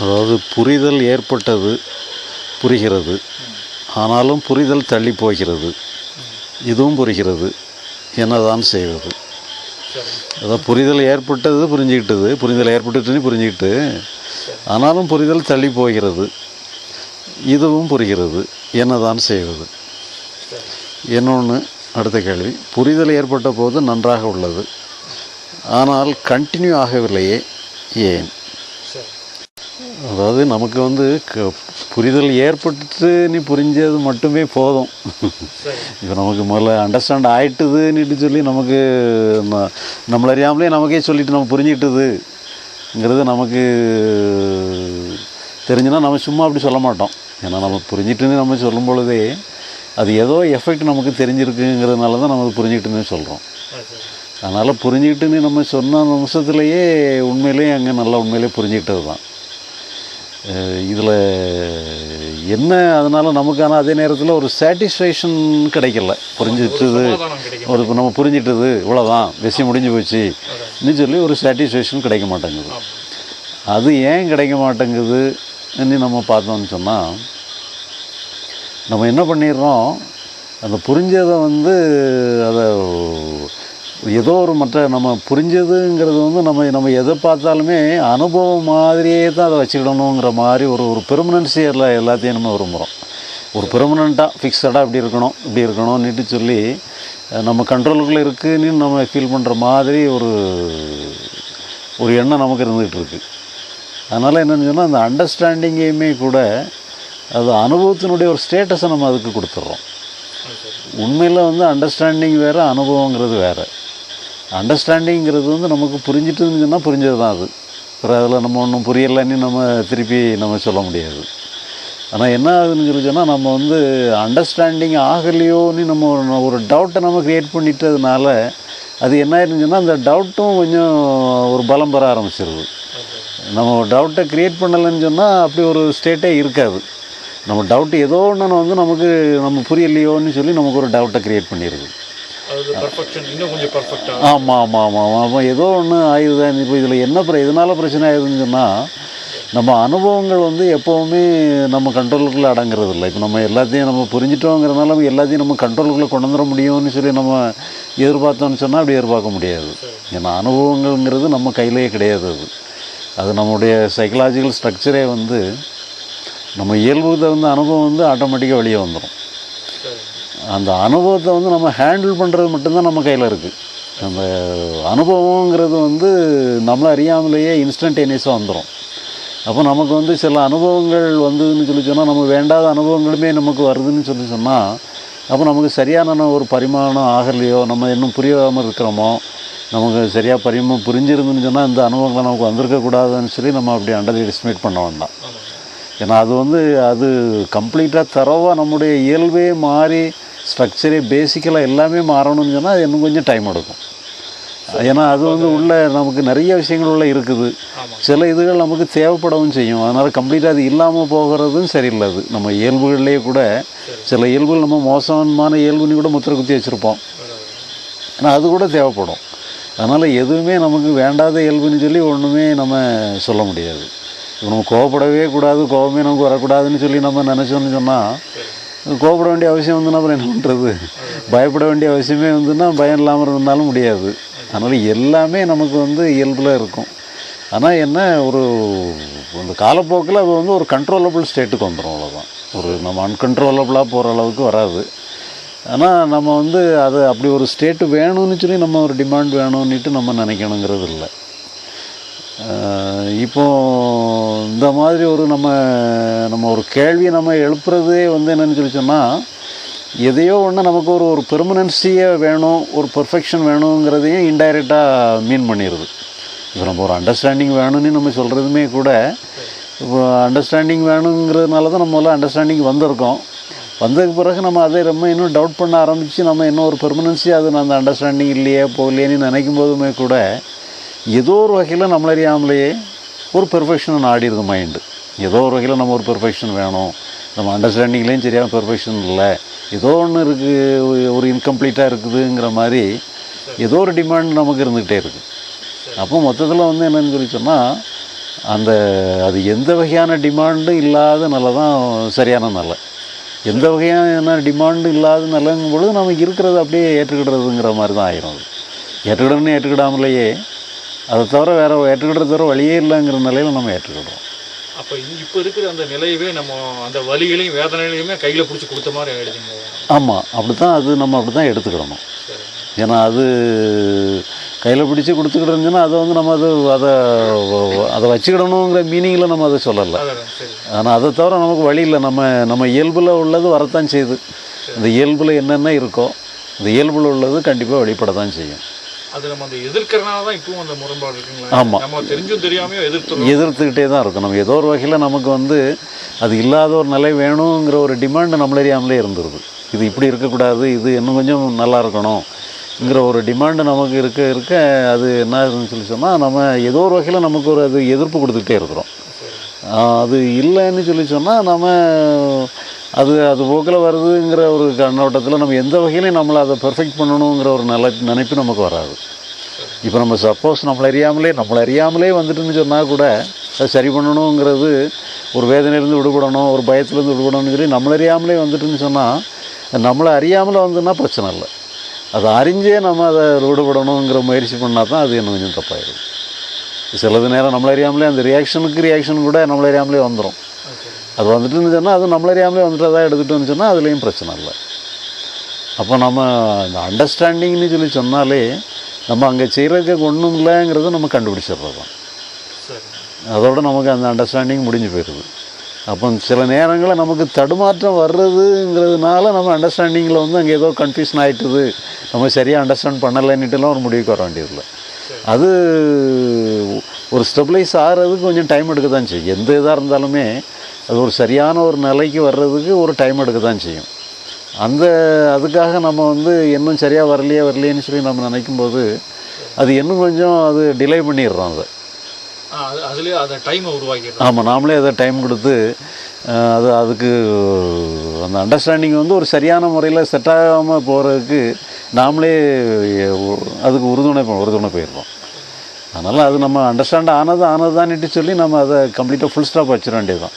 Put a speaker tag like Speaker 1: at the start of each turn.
Speaker 1: அதாவது புரிதல் ஏற்பட்டது புரிகிறது. ஆனாலும் புரிதல் தள்ளி போகிறது. இதுவும் புரிகிறது. என்னதான் செய்வது? அதான் புரிதல் ஏற்பட்டது புரிஞ்சுக்கிட்டது புரிதல் ஏற்பட்டுட்டுன்னு புரிஞ்சுக்கிட்டு ஆனாலும் புரிதல் தள்ளி போகிறது. இதுவும் புரிகிறது. என்னதான் செய்வது? இன்னொன்று அடுத்த கேள்வி. புரிதல் ஏற்பட்ட போது நன்றாக உள்ளது. ஆனால் கண்டினியூ ஆகவில்லையே. ஏன்? அதாவது நமக்கு வந்து க- புரிதல் ஏற்பட்டு நீ புரிஞ்சது மட்டுமே போதும். இப்போ நமக்கு முதல்ல அண்டர்ஸ்டாண்ட் ஆயிட்டுதுன்னுட்டு சொல்லி நமக்கு நம்மள அறியாமலே நமக்கே சொல்லிட்டு நம்ம புரிஞ்சிட்டுதுங்கிறது நமக்கு தெரிஞ்சுன்னா நம்ம சும்மா அப்படி சொல்ல மாட்டோம். ஏன்னா நம்ம புரிஞ்சிட்டுன்னு நம்ம சொல்லும் பொழுதே அது ஏதோ எஃபெக்ட் நமக்கு தெரிஞ்சிருக்குங்கிறதுனால தான் நம்ம புரிஞ்சிட்டுன்னு சொல்கிறோம் அதனால் புரிஞ்சுக்கிட்டுன்னு நம்ம சொன்ன நிமிஷத்துலேயே உண்மையிலேயே அங்கே நல்லா உண்மையிலேயே புரிஞ்சுக்கிட்டது தான் இதில் என்ன அதனால் நமக்கான அதே நேரத்தில் ஒரு சாட்டிஸ்ஃபேக்ஷன் கிடைக்கல. புரிஞ்சிட்டுது ஒரு இப்போ நம்ம புரிஞ்சிட்டது இவ்வளோதான் விஷயம் முடிஞ்சு போச்சு. இன்னும் சொல்லி ஒரு சாட்டிஸ்ஃபேக்ஷன் கிடைக்க மாட்டேங்குது. அது ஏன் கிடைக்க மாட்டேங்குது நம்ம பார்த்தோம்னு சொன்னால் நம்ம என்ன பண்ணிடுறோம்? அந்த புரிஞ்சதை வந்து அதை ஏதோ ஒரு மற்ற நம்ம புரிஞ்சதுங்கிறது வந்து நம்ம நம்ம எதை பார்த்தாலுமே அனுபவம் மாதிரியே தான் அதை வச்சுக்கிடணுங்கிற மாதிரி ஒரு ஒரு பெர்மனன்சி எல்லா எல்லாத்தையும் நம்ம விரும்புகிறோம் ஒரு பெர்மனண்ட்டாக ஃபிக்ஸடாக இப்படி இருக்கணும் இப்படி இருக்கணும்னுட்டு சொல்லி நம்ம கண்ட்ரோலுக்குள்ளே இருக்குன்னு நம்ம ஃபீல் பண்ணுற மாதிரி ஒரு ஒரு எண்ணம் நமக்கு இருந்துகிட்டு இருக்கு. அதனால் என்னென்னு சொன்னால் அந்த அண்டர்ஸ்டாண்டிங்கையுமே கூட அது அனுபவத்தினுடைய ஒரு ஸ்டேட்டஸை நம்ம அதுக்கு கொடுத்துட்றோம். உண்மையில் வந்து அண்டர்ஸ்டாண்டிங் வேறு அனுபவங்கிறது வேறு. அண்டர்ஸ்டாண்டிங்கிறது வந்து நமக்கு புரிஞ்சிட்டுன்னு சொன்னால் புரிஞ்சது தான் அது. அப்புறம் அதில் நம்ம ஒன்றும் புரியலைன்னு நம்ம திருப்பி நம்ம சொல்ல முடியாது. ஆனால் என்ன ஆகுதுன்னு சொல்லி சொன்னால் நம்ம வந்து அண்டர்ஸ்டாண்டிங் ஆகலையோன்னு நம்ம ஒரு- டவுட்டை நம்ம க்ரியேட் பண்ணிட்டதுனால அது என்ன ஆயிருந்துச்சுன்னா அந்த டவுட்டும் கொஞ்சம் ஒரு பலம் பெற ஆரம்பிச்சிருது. நம்ம டவுட்டை க்ரியேட் பண்ணலைன்னு சொன்னால் அப்படி ஒரு ஸ்டேட்டே இருக்காது. நம்ம டவுட் ஏதோ ஒன்று வந்து நமக்கு நம்ம புரியலையோன்னு சொல்லி நமக்கு ஒரு டவுட்டை க்ரியேட் பண்ணிடுது ஆமாம் ஆமாம் ஆமாம் ஆமாம் ஏதோ ஒன்று ஆயுதுதான் இப்போ இதில் என்ன பிர எதனால் பிரச்சனை ஆகுதுன்னு சொன்னால் நம்ம அனுபவங்கள் வந்து எப்போவுமே நம்ம கண்ட்ரோலுக்குள்ளே அடங்குறது இல்லை. இப்போ நம்ம எல்லாத்தையும் நம்ம புரிஞ்சிட்டோங்கிறதுனால எல்லாத்தையும் நம்ம கண்ட்ரோலுக்குள்ளே கொண்டு வந்துட முடியும்னு சொல்லி நம்ம எதிர்பார்த்தோம்னு சொன்னால் அப்படி எதிர்பார்க்க முடியாது. ஏன்னா அனுபவங்கள்ங்கிறது நம்ம கையிலேயே கிடையாது அது. அது நம்முடைய சைக்கலாஜிக்கல் ஸ்ட்ரக்சரே வந்து நம்ம இயல்புக்கு தகுந்த அனுபவம் வந்து ஆட்டோமேட்டிக்காக வெளியே வந்துடும் அந்த அனுபவத்தை வந்து நம்ம ஹேண்டில் பண்ணுறது மட்டும்தான் நம்ம கையில் இருக்குது அந்த அனுபவங்கிறது வந்து நம்மளை அறியாமலேயே இன்ஸ்டன்டேனியஸாக வந்துடும் அப்போ நமக்கு வந்து சில அனுபவங்கள் வந்ததுன்னு சொல்லி சொன்னால் நம்ம வேண்டாத அனுபவங்களுமே நமக்கு வருதுன்னு சொல்லி சொன்னால் அப்போ நமக்கு சரியான ஒரு பரிமாணம் ஆகலையோ நம்ம இன்னும் புரியாமல் இருக்கிறோமோ நமக்கு சரியாக பரிம புரிஞ்சிருந்துன்னு சொன்னால் இந்த அனுபவங்களை நமக்கு வந்திருக்கக்கூடாதுன்னு சொல்லி நம்ம அப்படி அண்டர் எஸ்டிமேட் பண்ண வேண்டாம். ஏன்னா அது வந்து அது கம்ப்ளீட்டாக தரவாக நம்முடைய இயல்பே மாறி ஸ்ட்ரக்சரே பேசிக்கலாக எல்லாமே மாறணும்னு சொன்னால் அது இன்னும் கொஞ்சம் டைம் எடுக்கும். ஏன்னா அது வந்து உள்ள நமக்கு நிறைய விஷயங்கள் உள்ள இருக்குது. சில இதுகள் நமக்கு தேவைப்படவும் செய்யும். அதனால் கம்ப்ளீட்டாக அது இல்லாமல் போகிறதும் சரியில்லை அது நம்ம இயல்புகள்லேயே கூட சில இயல்புகள் நம்ம மோசமான இயல்புன்னு கூட முத்திரை குத்தி வச்சுருப்போம் ஆனால் அது கூட தேவைப்படும். அதனால் எதுவுமே நமக்கு வேண்டாத இயல்புன்னு சொல்லி ஒன்றுமே நம்ம சொல்ல முடியாது. இப்போ நம்ம கோவப்படவே கூடாது கோவமே நமக்கு வரக்கூடாதுன்னு சொல்லி நம்ம நினச்சோன்னு சொன்னால் கோபப்பட வேண்டிய அவசியம் வந்துன்னா அப்புறம் என்ன பண்ணுறது பயப்பட வேண்டிய அவசியமே வந்துன்னா பயம் இல்லாமல் இருந்தாலும் முடியாது. அதனால் எல்லாமே நமக்கு வந்து இயல்பில் இருக்கும். ஆனால் என்ன ஒரு அந்த காலப்போக்கில் அது வந்து ஒரு கண்ட்ரோலபிள் ஸ்டேட்டுக்கு வந்துடும் அவ்வளோதான் ஒரு நம்ம அன்கண்ட்ரோலபிளாக போகிற அளவுக்கு வராது. ஆனால் நம்ம வந்து அது அப்படி ஒரு ஸ்டேட்டு வேணும்னு சொல்லி நம்ம ஒரு டிமாண்ட் வேணும்னுட்டு நம்ம நினைக்கணுங்கிறது இல்லை. இப்போது இந்த மாதிரி ஒரு நம்ம நம்ம ஒரு கேள்வியை நம்ம எழுப்புறதே வந்து என்னென்னு சொல்லி சொன்னால் எதையோ ஒன்று நமக்கு ஒரு ஒரு பெர்மனன்சியே வேணும் ஒரு பெர்ஃபெக்ஷன் வேணுங்கிறதையும் இன்டைரக்டாக மீன் பண்ணிடுது இப்போ நம்ம ஒரு அண்டர்ஸ்டாண்டிங் வேணும்னு நம்ம சொல்கிறதுமே கூட இப்போ அண்டர்ஸ்டாண்டிங் வேணுங்கிறதுனால தான் நம்ம எல்லாம் அண்டர்ஸ்டாண்டிங் வந்திருக்கோம். வந்ததுக்கு பிறகு நம்ம அதை ரொம்ப இன்னும் டவுட் பண்ண ஆரம்பித்து நம்ம இன்னும் ஒரு பெர்மனன்சி அது அந்த அண்டர்ஸ்டாண்டிங் இல்லையே போகலையேன்னு நினைக்கும் போதுமே கூட ஏதோ ஒரு வகையில் நம்மளறியாமலேயே ஒரு பெர்ஃபெக்ஷனை நாடிடுது மைண்டு ஏதோ ஒரு வகையில் நம்ம ஒரு பெர்ஃபெக்ஷன் வேணும். நம்ம அண்டர்ஸ்டாண்டிங்லேயும் சரியான பெர்ஃபெக்ஷன் இல்லை. ஏதோ ஒன்று இருக்குது ஒரு இன்கம்ப்ளீட்டாக இருக்குதுங்கிற மாதிரி ஏதோ ஒரு டிமாண்ட் நமக்கு இருந்துக்கிட்டே இருக்குது அப்போ மொத்தத்தில் வந்து என்னென்னு சொல்லி சொன்னால் அந்த அது எந்த வகையான டிமாண்டும் இல்லாத நல்ல தான் சரியான நல்ல. எந்த வகையான டிமாண்டும் இல்லாத நல்லங்கும் பொழுது நமக்கு இருக்கிறத அப்படியே ஏற்றுக்கிடுறதுங்கிற மாதிரி தான் ஆயிரும் அது. ஏற்றுக்கிடணும்னு ஏற்றுக்கிடாமலேயே அதை தவிர வேறு ஏற்றுக்கிடுறது தவிர வழியே இல்லைங்கிற நிலையில் நம்ம ஏற்றுக்கிடுறோம்.
Speaker 2: அப்போ இப்போ இருக்கிற அந்த நிலையவே நம்ம அந்த வலிகளையும் வேதனைகளையுமே கையில் பிடிச்சி கொடுத்த மாதிரி ஆயிடுதுங்க
Speaker 1: ஆமாம் அப்படி தான் அது நம்ம அப்படி தான் எடுத்துக்கிடணும் ஏன்னா அது கையில் பிடிச்சி கொடுத்துக்கிட்டு அதை வந்து நம்ம அது அதை அதை வச்சுக்கிடணுங்கிற மீனிங்கில் நம்ம அதை சொல்லலை. ஆனால் அதை தவிர நமக்கு வழி இல்லை. நம்ம நம்ம இயல்பில் உள்ளது வரத்தான் செய்யுது. இந்த இயல்பில் என்னென்ன இருக்கோ இந்த இயல்பில் உள்ளது கண்டிப்பாக வெளிப்பட தான் செய்யும்.
Speaker 2: அது நம்ம அந்த எதிர்க்கிறனால தான் இப்பவும் அந்த முரண்பாடு இருக்குங்களா.
Speaker 1: ஆமா.
Speaker 2: நம்ம தெரிஞ்சும் தெரியாமையோ எதிர்த்து
Speaker 1: எதிர்த்துக்கிட்டே தான் இருக்கும். நம்ம ஏதோ ஒரு வகையில் நமக்கு வந்து அது இல்லாத ஒரு நிலை வேணுங்கிற ஒரு டிமாண்டு நம்மளறியாமலே இருந்துருது. இது இப்படி இருக்கக்கூடாது இது இன்னும் கொஞ்சம் நல்லா இருக்கணுங்கிற ஒரு டிமாண்டு நமக்கு இருக்க இருக்க அது என்ன ஆகுதுன்னு சொல்லி சொன்னால் நம்ம ஏதோ ஒரு வகையில் நமக்கு ஒரு அது எதிர்ப்பு கொடுத்துக்கிட்டே இருக்கிறோம். அது இல்லைன்னு சொல்லி சொன்னால் நம்ம அது அது போக்கில் வருதுங்கிற ஒரு கண்ணோட்டத்தில் நம்ம எந்த வகையிலையும் நம்மளை அதை பெர்ஃபெக்ட் பண்ணணுங்கிற ஒரு நல்ல நினைப்பு நமக்கு வராது. இப்போ நம்ம சப்போஸ் நம்மளை அறியாமலே நம்மளை அறியாமலே வந்துட்டுன்னு சொன்னால் கூட அதை சரி பண்ணணுங்கிறது ஒரு வேதனையிலேருந்து விடுபடணும் ஒரு பயத்துலேருந்து விடுபடணும்னு சொல்லி நம்மளை அறியாமலே வந்துட்டுன்னு சொன்னால் நம்மளை அறியாமல் வந்துன்னா பிரச்சனை இல்லை. அதை அறிஞ்சே நம்ம அதை விடுபடணுங்கிற முயற்சி பண்ணால் தான் அது இன்னும் கொஞ்சம் தப்பாயிடும் சிலது நேரம் நம்மளை அறியாமலே அந்த ரியாக்ஷனுக்கு ரியாக்ஷன் கூட நம்மளை அறியாமலே வந்துடும் அது வந்துட்டுன்னு சொன்னால் அது நம்மளை அறியாமலே வந்துட்டு தான் எடுத்துகிட்டோன்னு சொன்னால் அதுலேயும் பிரச்சனை இல்லை. அப்போ நம்ம இந்த அண்டர்ஸ்டாண்டிங்னு சொல்லி சொன்னாலே நம்ம அங்கே செய்கிறதுக்கு ஒன்றும் இல்லைங்கிறத நம்ம
Speaker 2: சரி.
Speaker 1: அதோட நமக்கு அந்த அண்டர்ஸ்டாண்டிங் முடிஞ்சு போயிடுது அப்போ சில நேரங்களில் நமக்கு தடுமாற்றம் வர்றதுங்கிறதுனால நம்ம அண்டர்ஸ்டாண்டிங்கில் வந்து அங்கே ஏதோ கன்ஃபியூஷன் ஆகிட்டுது நம்ம சரியாக அண்டர்ஸ்டாண்ட் பண்ணலைன்னுட்டுலாம் ஒரு முடிவுக்கு வர வேண்டியதில்லை. அது ஒரு ஸ்டெபிளைஸ் ஆகிறதுக்கு கொஞ்சம் டைம் எடுக்க தான் செய்யும். எந்த இதாக இருந்தாலுமே அது ஒரு சரியான ஒரு நிலைக்கு வர்றதுக்கு ஒரு டைம் எடுக்க தான் செய்யும். அந்த அதுக்காக நம்ம வந்து இன்னும் சரியாக வரலையே வரலையேன்னு சொல்லி நம்ம நினைக்கும்போது அது இன்னும் கொஞ்சம் அது டிலே பண்ணிடுறோம் அதை.
Speaker 2: அது அதுலேயே அந்த டைமை உருவாக்கிடுறோம்.
Speaker 1: ஆமாம் நாமளே அதை டைம் கொடுத்து அது அதுக்கு அந்த அண்டர்ஸ்டாண்டிங் வந்து ஒரு சரியான முறையில் செட் ஆகாமல் போகிறதுக்கு நாமளே அதுக்கு உறுதுணை போ- உறுதுணை போயிடுறோம் அதனால் அது நம்ம அண்டர்ஸ்டாண்ட் ஆனது ஆனதுதான்ட்டு சொல்லி நம்ம அதை கம்ப்ளீட்டாக ஃபுல் ஸ்டாப் வச்சிட வேண்டியது தான்